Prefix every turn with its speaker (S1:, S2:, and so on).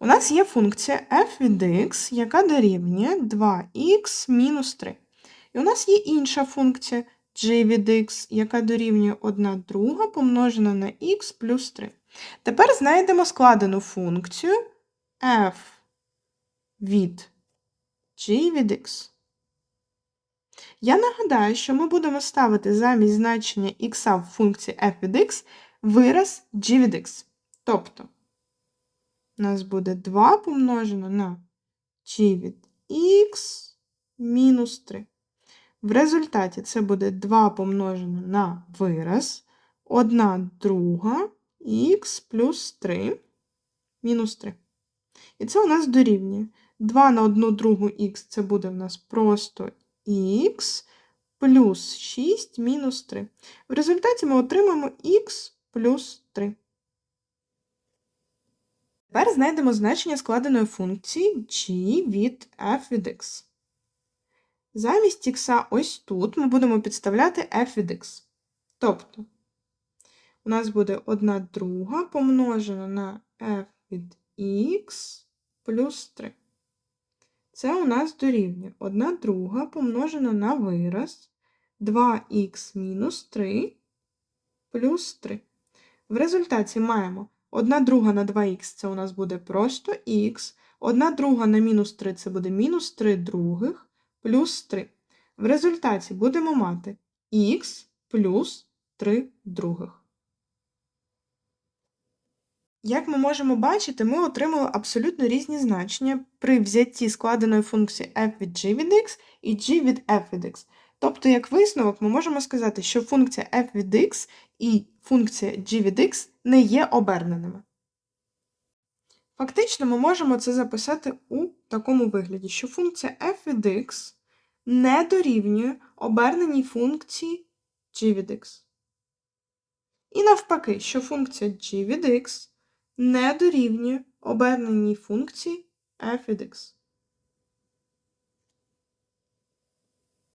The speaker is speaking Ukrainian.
S1: У нас є функція f від x, яка дорівнює 2х мінус 3. І у нас є інша функція g від x, яка дорівнює 1 друга помножена на х плюс 3. Тепер знайдемо складену функцію f від g від x. Я нагадаю, що ми будемо ставити замість значення х в функції f від x вираз g від x. Тобто у нас буде 2 помножено на g від x мінус 3. В результаті це буде 2 помножено на вираз 1 друга х плюс 3 мінус 3. І це у нас дорівнює. 2 на 1 другу х це буде в нас просто х плюс 6 мінус 3. В результаті ми отримаємо х плюс 3. Тепер знайдемо значення складеної функції g від f від x. Замість х ось тут ми будемо підставляти f від x. Тобто, у нас буде 1 друга помножена на f від x плюс 3. Це у нас дорівнює 1 друга помножена на вираз 2х мінус 3 плюс 3. В результаті маємо 1 друга на 2х це у нас буде просто х, 1 друга на мінус 3 це буде мінус 3 других плюс 3. В результаті будемо мати х плюс 3 других. Як ми можемо бачити, ми отримали абсолютно різні значення при взятті складеної функції f від g від x і g від f від x. Тобто, як висновок, ми можемо сказати, що функція f від x і функція g від x не є оберненими. Фактично, ми можемо це записати у такому вигляді, що функція f від x не дорівнює оберненій функції g від x. І навпаки, що функція g від x не дорівнює оберненій функції f від x.